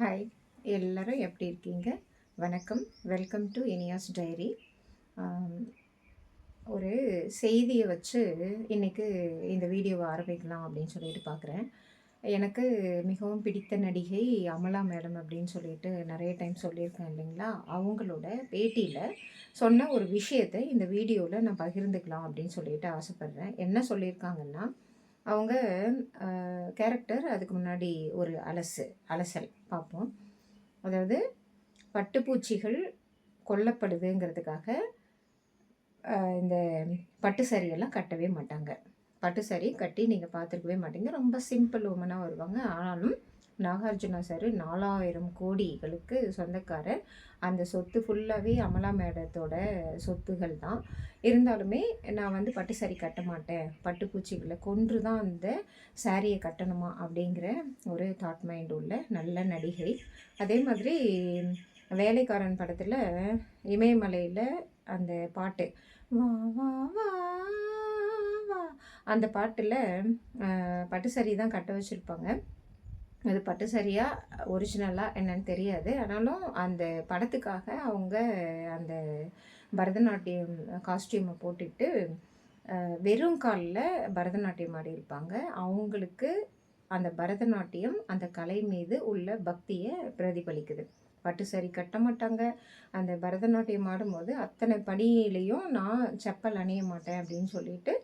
Hi எல்லோரும் எப்படி இருக்கீங்க? வணக்கம். வெல்கம் டு இனியாஸ் டைரி ஒரு செய்தியை வச்சு இன்றைக்கு இந்த வீடியோவை ஆரம்பிக்கலாம் அப்படின்னு சொல்லிட்டு பார்க்குறேன். எனக்கு மிகவும் பிடித்த நடிகை அமலா மேடம் அப்படின்னு சொல்லிட்டு நிறைய டைம் சொல்லியிருக்கேன் இல்லைங்களா? அவங்களோட பேட்டியில் சொன்ன ஒரு விஷயத்தை இந்த வீடியோவில் நான் பகிர்ந்துக்கலாம் அப்படின்னு சொல்லிட்டு ஆசைப்பட்றேன். என்ன சொல்லியிருக்காங்கன்னா அவங்க கேரக்டர் அதுக்கு முன்னாடி ஒரு அலசு அலசல் பார்ப்போம். அதாவது பட்டுப்பூச்சிகள் கொல்லப்படுதுங்கிறதுக்காக இந்த பட்டு சரியெல்லாம் கட்டவே மாட்டாங்க. பட்டு சரி கட்டி நீங்கள் பார்த்துருக்கவே மாட்டீங்க. ரொம்ப சிம்பிள் உமனாக வருவாங்க. ஆனாலும் நாகார்ஜுனா சார் நாலாயிரம் கோடிகளுக்கு சொந்தக்காரர். அந்த சொத்து ஃபுல்லாகவே அமலா மேடத்தோட சொத்துகள் தான். இருந்தாலுமே நான் வந்து பட்டு சாரி கட்ட மாட்டேன். பட்டுப்பூச்சிகளை கொன்று தான் அந்த சாரியை கட்டணுமா அப்படிங்கிற ஒரு தாட் மைண்ட் உள்ள நல்ல நடிகை. அதே மாதிரி வேலைக்காரன் படத்தில் இமயமலையில் அந்த பாட்டு வா வா வா வா அந்த பாட்டில் பட்டு சரி தான் கட்ட வச்சுருப்பாங்க. அது பட்டு சரியாக ஒரிஜினலாக என்னன்னு தெரியாது. ஆனாலும் அந்த படத்துக்காக அவங்க அந்த பரதநாட்டியம் காஸ்டியூமை போட்டுட்டு வெறும் காலில் பரதநாட்டியம் ஆடி இருப்பாங்க அவங்களுக்கு அந்த பரதநாட்டியம் அந்த கலை மீது உள்ள பக்தியை பிரதிபலிக்குது. பட்டு சரி கட்ட மாட்டாங்க. அந்த பரதநாட்டியம் ஆடும்போது அத்தனை படியிலையும் நான் செப்பல் அணிய மாட்டேன் அப்படின்னு சொல்லிட்டு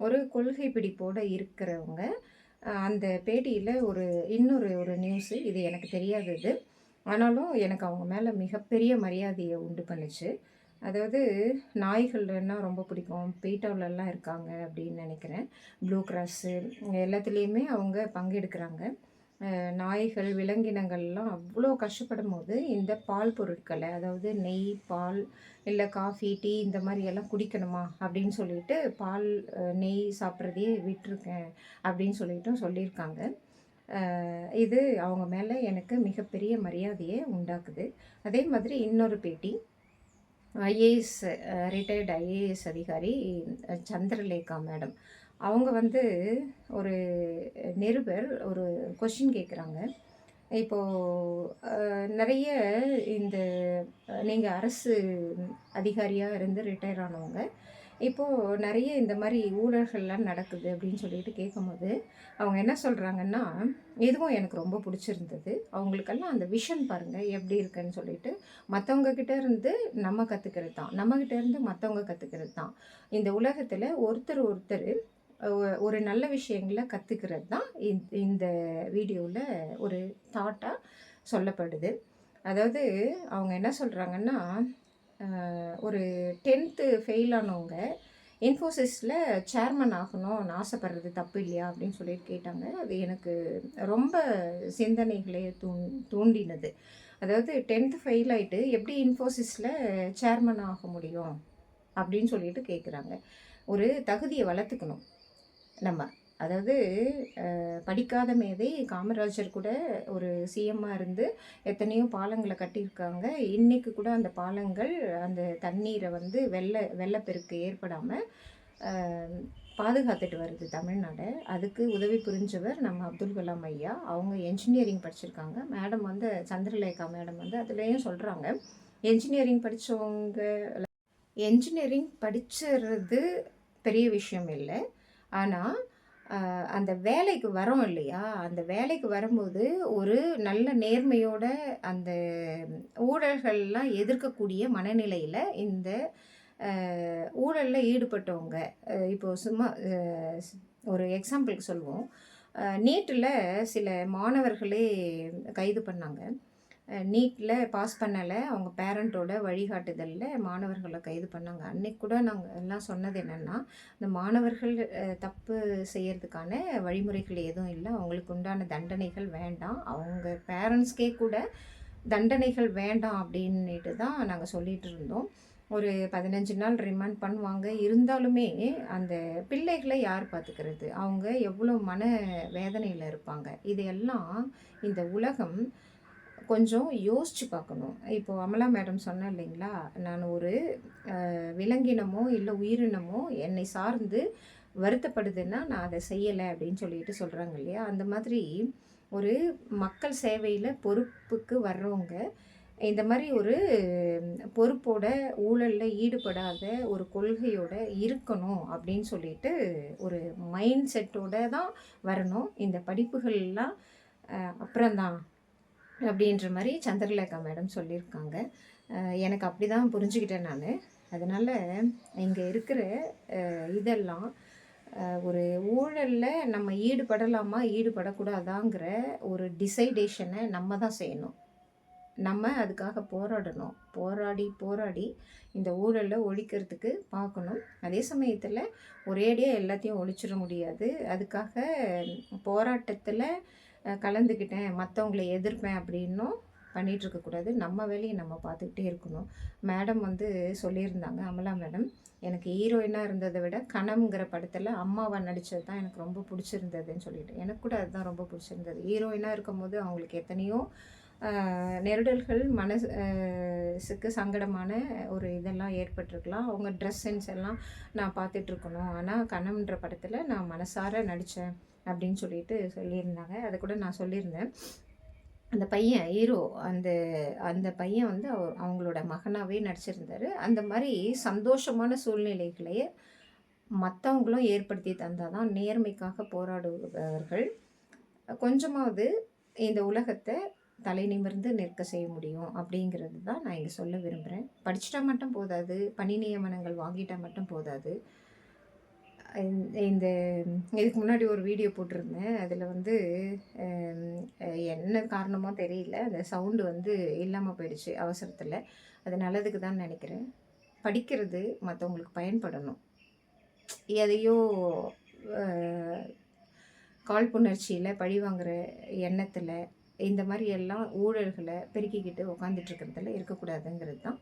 ஒரு கொள்கை பிடிப்போடு இருக்கிறவங்க அந்த பேட்டியில் ஒரு இன்னொரு ஒரு நியூஸு இது எனக்கு தெரியாதது ஆனாலும் எனக்கு அவங்க மேலே மிகப்பெரிய மரியாதையை உண்டு பண்ணுச்சு. அதாவது நாய்கள்னா ரொம்ப பிடிக்கும். பீட்டாவிலலாம் இருக்காங்க அப்படின்னு நினைக்கிறேன். ப்ளூ கிராஸு எல்லாத்துலேயுமே அவங்க பங்கெடுக்கிறாங்க. நாய்கள் விலங்கினங்கள்லாம் அவ்வளோ கஷ்டப்படும் போது இந்த பால் பொருட்களை அதாவது நெய் பால் இல்லை காஃபி டீ இந்த மாதிரி எல்லாம் குடிக்கணுமா அப்படின்னு சொல்லிட்டு பால் நெய் சாப்பிட்றதையே விட்டுருக்கேன் அப்படின்னு சொல்லிட்டும் சொல்லியிருக்காங்க. இது அவங்க மேலே எனக்கு மிகப்பெரிய மரியாதையை உண்டாக்குது. அதே மாதிரி இன்னொரு பேட்டி ஐஏஎஸ் ரிட்டையர்டு ஐஏஎஸ் அதிகாரி சந்திரலேகா மேடம். அவங்க வந்து ஒரு நிருபர் ஒரு கொஷின் கேட்குறாங்க இப்போது நிறைய இந்த நீங்கள் அரசு அதிகாரியாக இருந்து ரிட்டையர் ஆனவங்க இப்போது நிறைய இந்த மாதிரி ஊழல்கள்லாம் நடக்குது அப்படின்னு சொல்லிட்டு கேட்கும்போது அவங்க என்ன சொல்கிறாங்கன்னா இதுவும் எனக்கு ரொம்ப பிடிச்சிருந்தது. அவங்களுக்கெல்லாம் அந்த விஷன் பாருங்கள் எப்படி இருக்குன்னு சொல்லிட்டு மற்றவங்கக்கிட்ட இருந்து நம்ம கற்றுக்கிறது தான். நம்மக்கிட்ட இருந்து மற்றவங்க கற்றுக்கிறது தான். இந்த உலகத்தில் ஒருத்தர் ஒருத்தர் ஒரு நல்ல விஷயங்களை கற்றுக்கிறது தான் இந்த- வீடியோவில் ஒரு தாட்டாக சொல்லப்படுது. அதாவது அவங்க என்ன சொல்கிறாங்கன்னா ஒரு டென்த்து ஃபெயில் ஆனவங்க இன்ஃபோசிஸில் சேர்மன் ஆகணும்னு ஆசைப்படுறது தப்பு இல்லையா அப்படின்னு சொல்லிட்டு கேட்டாங்க. அது எனக்கு ரொம்ப சிந்தனைகளை தூண் தூண்டினது. அதாவது டென்த்து ஃபெயில் ஆகிட்டு எப்படி இன்ஃபோசிஸில் சேர்மன் ஆக முடியும் அப்படின்னு சொல்லிட்டு கேட்குறாங்க ஒரு தகுதியை வளர்த்துக்கணும். நம்ம. அதாவது படிக்காத மேதை காமராஜர் கூட ஒரு சிஎம்மாக இருந்து எத்தனையோ பாலங்களை கட்டியிருக்காங்க. இன்றைக்கு கூட அந்த பாலங்கள் அந்த தண்ணீரை வந்து வெள்ள வெள்ளப்பெருக்கு ஏற்படாமல் பாதுகாத்துட்டு வருது தமிழ்நாடு. அதுக்கு உதவி புரிஞ்சவர் நம்ம அப்துல் கலாம் ஐயா. அவங்க என்ஜினியரிங் படிச்சிருக்காங்க. மேடம் வந்து சந்திரலேகா மேடம் வந்து அதுலேயும் சொல்கிறாங்க என்ஜினியரிங் படித்தவங்க என்ஜினியரிங் படிச்சிடுறது பெரிய விஷயம் இல்லை. ஆனால் அந்த வேலைக்கு வரோம் இல்லையா? அந்த வேலைக்கு வரும்போது ஒரு நல்ல நேர்மையோட அந்த ஊழல்கள்லாம் எதிர்க்கக்கூடிய மனநிலையில் இந்த ஊழலில் ஈடுபட்டவங்க இப்போது சும்மா ஒரு எக்ஸாம்பிளுக்கு சொல்லுவோம் நீட்டில் சில மாணவர்களே கைது பண்ணாங்க. நீட்டில் பாஸ் பண்ணலை. அவங்க பேரண்ட்டோட வழிகாட்டுதலில் மாணவர்களை கைது பண்ணாங்க. அன்னைக்கு கூட நாங்கள் எல்லாம் சொன்னது என்னென்னா இந்த மாணவர்கள் தப்பு செய்கிறதுக்கான வழிமுறைகள் எதுவும் இல்லை. அவங்களுக்கு உண்டான தண்டனைகள் வேண்டாம். அவங்க பேரண்ட்ஸ்க்கே கூட தண்டனைகள் வேண்டாம் அப்படின்னுட்டு தான் நாங்கள் சொல்லிகிட்டு இருந்தோம். ஒரு பதினஞ்சு நாள் ரிமாண்ட் பண்ணுவாங்க. இருந்தாலுமே அந்த பிள்ளைகளை யார் பார்த்துக்கிறது அவங்க எவ்வளோ மன வேதனையில் இருப்பாங்க? இதையெல்லாம் இந்த உலகம் கொஞ்சம் யோசித்து பார்க்கணும். இப்போ அமலா மேடம் சொன்னேன் இல்லைங்களா? நான் ஒரு விலங்கினமோ இல்லை உயிரினமோ என்னை சார்ந்து வருத்தப்படுதுன்னா நான் அதை செய்யலை அப்படின்னு சொல்லிட்டு சொல்கிறாங்க இல்லையா? அந்த மாதிரி ஒரு மக்கள் சேவையில் பொறுப்புக்கு வர்றவங்க இந்த மாதிரி ஒரு பொறுப்போட ஊழலில் ஈடுபடாத ஒரு கொள்கையோட இருக்கணும் அப்படின்னு சொல்லிட்டு ஒரு மைண்ட் செட்டோட தான் வரணும். இந்த படிப்புகள்லாம் அப்புறம்தான். அப்படின்ற மாதிரி சந்திரலேகா மேடம் சொல்லியிருக்காங்க. எனக்கு அப்படி தான் புரிஞ்சுக்கிட்டேன் நான். அதனால் இங்கே இருக்கிற இதெல்லாம் ஒரு ஊழலில் நம்ம ஈடுபடலாமா ஈடுபடக்கூடாதாங்கிற ஒரு டிசைடேஷனை நம்ம தான் செய்யணும். நம்ம அதுக்காக போராடணும். போராடி போராடி இந்த ஊழலை ஒழிக்கிறதுக்கு பார்க்கணும். அதே சமயத்தில் ஒரேடியாக எல்லாத்தையும் ஒழிச்சிட முடியாது. அதுக்காக போராட்டத்தில் கலந்துக்கிட்டேன் மற்றவங்களை எதிர்ப்பேன் அப்படின்னும் பண்ணிகிட்டு இருக்கக்கூடாது நம்ம வேலையை நம்ம பார்த்துக்கிட்டே இருக்கணும். மேடம் வந்து சொல்லியிருந்தாங்க அமலா மேடம் எனக்கு ஹீரோயினாக இருந்ததை விட கணம்ங்கிற படத்தில் அம்மாவை நடித்தது தான் எனக்கு ரொம்ப பிடிச்சிருந்ததுன்னு சொல்லிட்டு. எனக்கு கூட அதுதான் ரொம்ப பிடிச்சிருந்தது. ஹீரோயினாக இருக்கும்போது அவங்களுக்கு எத்தனையோ நெருடல்கள் மனசு சுக்கு சங்கடமான ஒரு இதெல்லாம் ஏற்பட்டிருக்கலாம். அவங்க ட்ரெஸ் சென்ஸ் எல்லாம் நான் பார்த்துட்ருக்கணும். ஆனால் கண்ணம்ன்ற படத்தில் நான் மனசார நடித்தேன் அப்படின்னு சொல்லிட்டு சொல்லியிருந்தாங்க. அதை கூட நான் சொல்லியிருந்தேன். அந்த பையன் ஹீரோ அந்த அந்த பையன் வந்து அவ- அவங்களோட மகனாகவே நடிச்சிருந்தார். அந்த மாதிரி சந்தோஷமான சூழ்நிலைகளையே மற்றவங்களும் ஏற்படுத்தி தந்தால் தான் நேர்மைக்காக போராடுபவர்கள். கொஞ்சமாவது இந்த உலகத்தை தலை நிமிர்ந்து நிற்க செய்ய முடியும் அப்படிங்கிறது தான் நான் இங்கே சொல்ல விரும்புகிறேன் படிச்சிட்டா மட்டும் போதாது பணி நியமனங்கள் வாங்கிட்டா மட்டும் போதாது. இந்த- இதுக்கு முன்னாடி ஒரு வீடியோ போட்டிருந்தேன். அதில் வந்து என்ன காரணமோ தெரியல. அந்த சவுண்டு வந்து இல்லாமல் போயிடுச்சு அவசரத்தில். அது நல்லதுக்கு தான் நினைக்கிறேன். படிக்கிறது மற்றவங்களுக்கு பயன்படணும். எதையோ காழ்ப்புணர்ச்சியில் பழி வாங்குகிற எண்ணத்தில் இந்த மாதிரி எல்லாம் ஊழல்களை பெருக்கிக்கிட்டு உக்காந்துட்டு இருக்கிறதுல இருக்கக்கூடாதுங்கிறது தான்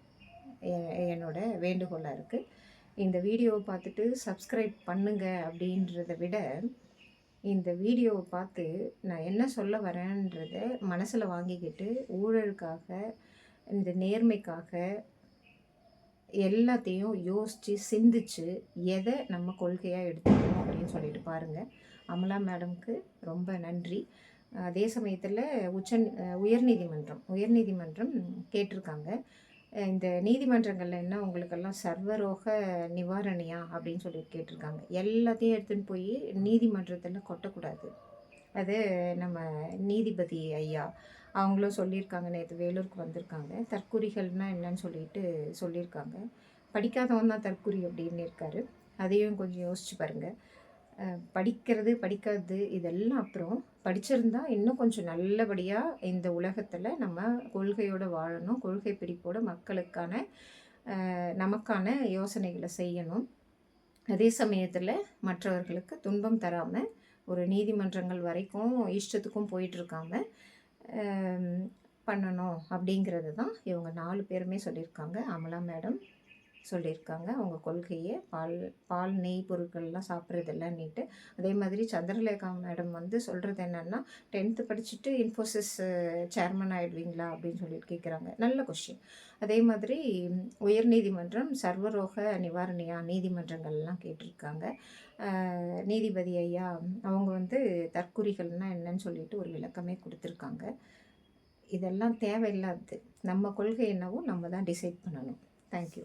என்னோட வேண்டுகோளாக இருக்குது இந்த வீடியோவை பார்த்துட்டு சப்ஸ்கிரைப் பண்ணுங்க அப்படின்றத விட இந்த வீடியோவை பார்த்து நான் என்ன சொல்ல வரேன்றத மனசில் வாங்கிக்கிட்டு ஊழலுக்காக இந்த நேர்மைக்காக எல்லாத்தையும் யோசித்து சிந்திச்சு எதை நம்ம கொள்கையாக எடுத்துக்கணும் அப்படின்னு சொல்லிட்டு பாருங்கள் அமலா மேடம்க்கு ரொம்ப நன்றி. அதே சமயத்தில் உச்ச உயர்நீதிமன்றம் உயர்நீதிமன்றம் கேட்டிருக்காங்க. இந்த நீதிமன்றங்களில் என்ன உங்களுக்கெல்லாம் சர்வரோக நிவாரணியா அப்படின்னு சொல்லி கேட்டிருக்காங்க. எல்லாத்தையும் எடுத்துன்னு போய் நீதிமன்றத்தில் கொட்டக்கூடாது. அது நம்ம நீதிபதி ஐயா அவங்களும் சொல்லியிருக்காங்க. நேற்று வேலூருக்கு வந்திருக்காங்க. தற்குறிகள்னா என்னன்னு சொல்லிட்டு சொல்லியிருக்காங்க. படிக்காதவன் தான் தற்குறி அப்படின்னு இருக்காரு. அதையும் கொஞ்சம் யோசிச்சு பாருங்கள் படிக்கிறது படிக்காதது இதெல்லாம் அப்புறம் படிச்சிருந்தா இன்னும் கொஞ்சம் நல்லபடியாக இந்த உலகத்தில் நம்ம கொள்கையோடு வாழணும் கொள்கை பிடிப்போடு மக்களுக்கான நமக்கான யோசனைகளை செய்யணும். அதே சமயத்தில் மற்றவர்களுக்கு துன்பம் தராமல் ஒரு நீதிமன்றங்கள் வரைக்கும் இஷ்டத்துக்கும் போயிட்டுருக்காம பண்ணணும் அப்படிங்கிறது தான் இவங்க நாலு பேருமே சொல்லியிருக்காங்க. அமலா மேடம் சொல்லியிருக்காங்க. அவங்க கொள்கையை பால் பால் நெய் பொருட்கள்லாம் சாப்பிட்றதில்லன்னுட்டு. அதே மாதிரி சந்திரலேகா மேடம் வந்து சொல்கிறது என்னென்னா டென்த்து படிச்சுட்டு இன்ஃபோசிஸ் சேர்மன் ஆகிடுவீங்களா அப்படின்னு சொல்லி கேட்குறாங்க நல்ல கொஷின் அதே மாதிரி உயர்நீதிமன்றம் சர்வரோக நிவாரணியா நீதிமன்றங்கள்லாம் கேட்டிருக்காங்க. நீதிபதி ஐயா அவங்க வந்து தற்குறிகள்னால் என்னன்னு சொல்லிட்டு ஒரு விளக்கமே கொடுத்துருக்காங்க. இதெல்லாம் தேவையில்லாது நம்ம கொள்கை என்னவோ நம்ம தான் டிசைட் பண்ணணும். தேங்க்யூ